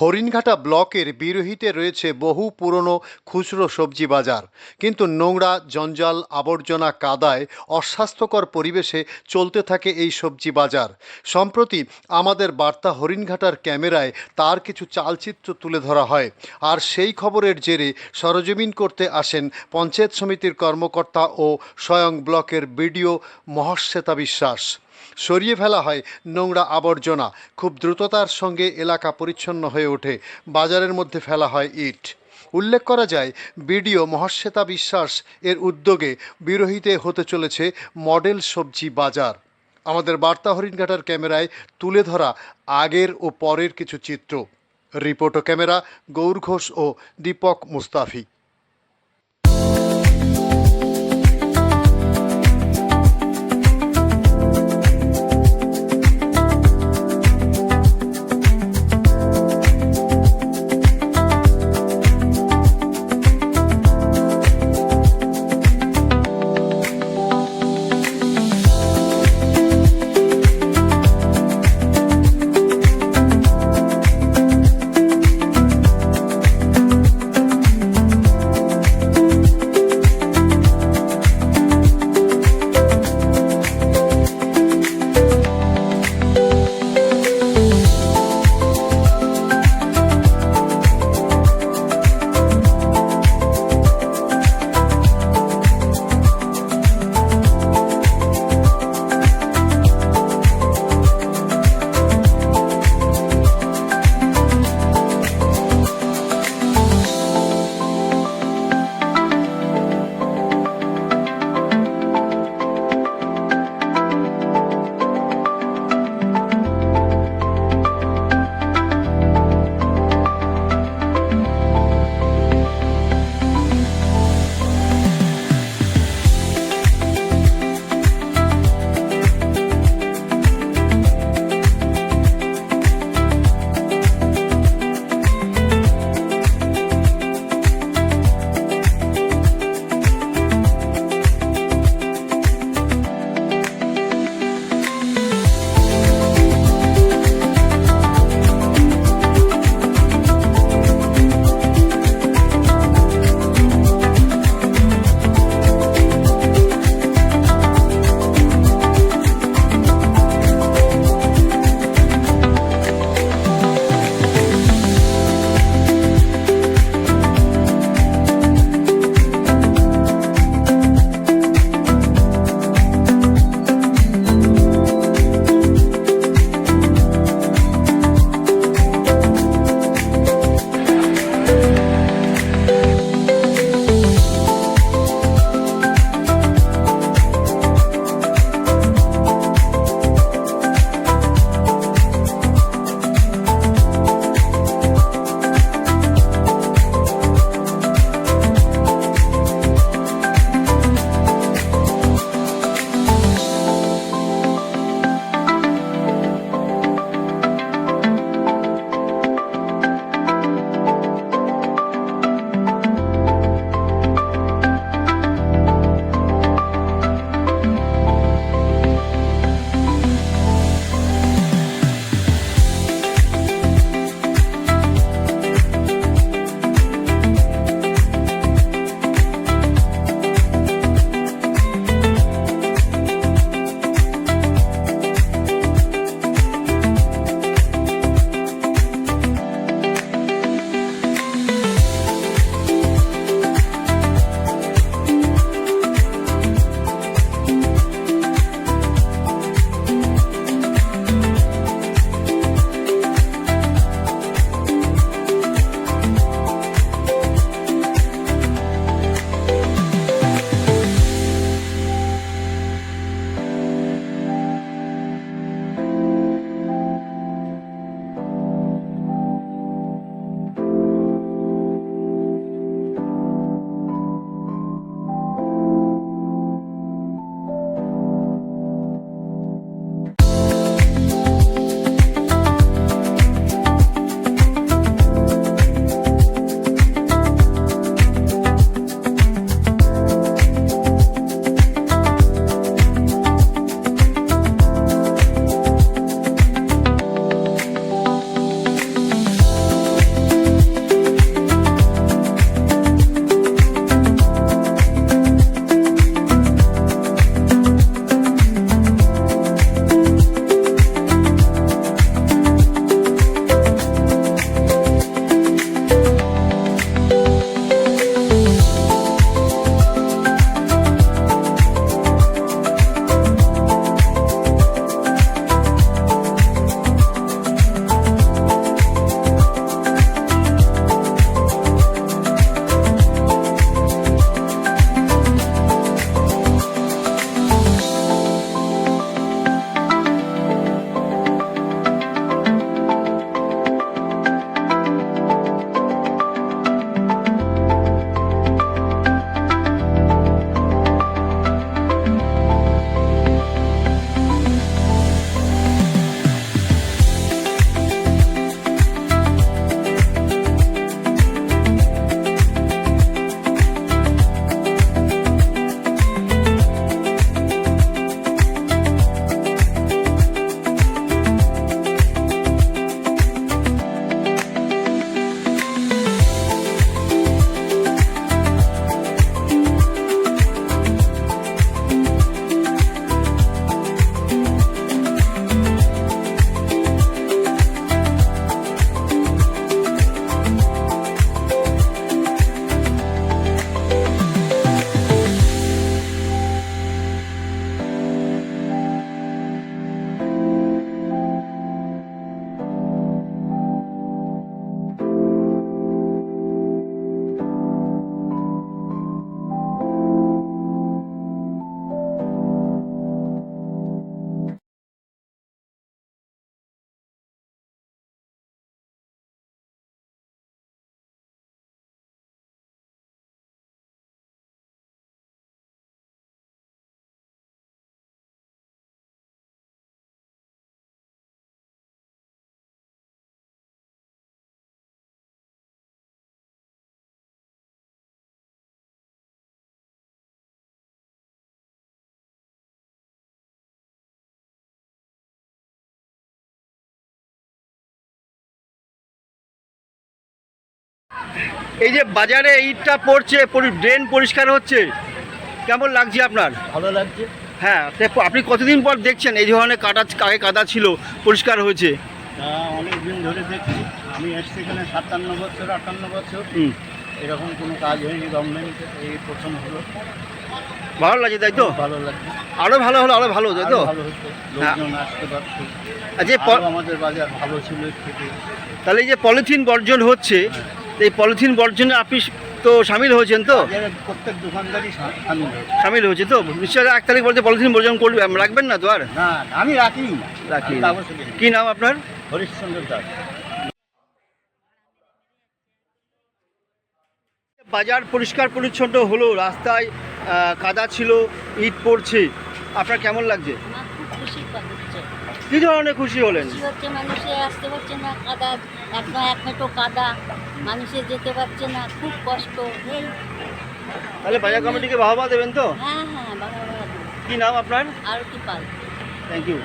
হরিণঘাটা ব্লকের বিরোহিতে রয়েছে বহু পুরনো খুচরো সবজি বাজার। কিন্তু নোংরা, জঞ্জাল, আবর্জনা কাদায় অস্বাস্থ্যকর পরিবেশে চলতে থাকে এই সবজি বাজার। সম্প্রতি আমাদের বার্তা হরিণঘাটার ক্যামেরায় তার কিছু চালচিত্র তুলে ধরা হয়। আর সেই খবরের জেরে সরজমিন করতে আসেন পঞ্চায়েত সমিতির কর্মকর্তা ও স্বয়ং ব্লকের বিডিও মহশ্বেতা বিশ্বাস। সরিয়ে ফেলা হয় নোংরা আবর্জনা। খুব দ্রুততার সঙ্গে এলাকা পরিচ্ছন্ন হয়ে ওঠে। বাজারের মধ্যে ফেলা হয় ইট। উল্লেখ করা যায়, বিডিও মহাশ্বেতা বিশ্বাস এর উদ্যোগে বিরোহিতে হতে চলেছে মডেল সবজি বাজার। আমাদের বার্তা হরিণঘাটার ক্যামেরায় তুলে ধরা আগের ও পরের কিছু চিত্র। রিপোর্ট ক্যামেরা গৌর ঘোষ ও দীপক মুস্তাফি। এই যে বাজারে ইটটা পড়ছে পরি- ড্রেন পরিষ্কার হচ্ছে কেমন লাগছে আপনার? ভালো লাগছে। হ্যাঁ আপনি কতদিন পর দেখছেন এই ধরনের কাটা আগে কাদা ছিল পরিষ্কার হয়েছে? অনেক দিন ধরে দেখছি। আমি এসছি এখানে সাতান্ন বছর আটান্ন বছর। এরকম কোনো কাজ হয়নি গভর্নমেন্ট এই প্রথম হলো। ভালো লাগছে তাই তো? ভালো লাগছে। আরও ভালো হলো আরও ভালো তাই তো? ভালো হতো। লোকজন আসতে পারতো। আর যে প- আমাদের বাজার ভালো ছিল তাহলে এই যে পলিথিন বর্জন হচ্ছে হ্যাঁ। এই পলিথিন বর্জনে আপনি তো সামিল হয়েছেন তো? প্রত্যেক দোকানদারই সামিল হয়েছে। সামিল হয়েছে তো? নিশ্চয়ই এক তারিখ বলতে পলিথিন বর্জন করবে রাখবেন না তো আর? না আমি রাখি। রাখি। কি নাম আপনার? হরিশ্চন্দ্র দাস। বাজার পরিষ্কার পরিচ্ছন্ন হলো রাস্তায় কাদা ছিল ইট পড়ছে। আপনার কেমন লাগছে? কি ধরনের খুশি হলেন? মানুষে আসতে পারছে না কাদা এক মেটো কাদা। মানুষে যেতে পারছে না খুব কষ্ট। তাহলে বাজার কমিটিকে বাহবা দেবেন তো? হ্যাঁ হ্যাঁ বাবা কি নাম আপনার? আর কি পাল। Thank you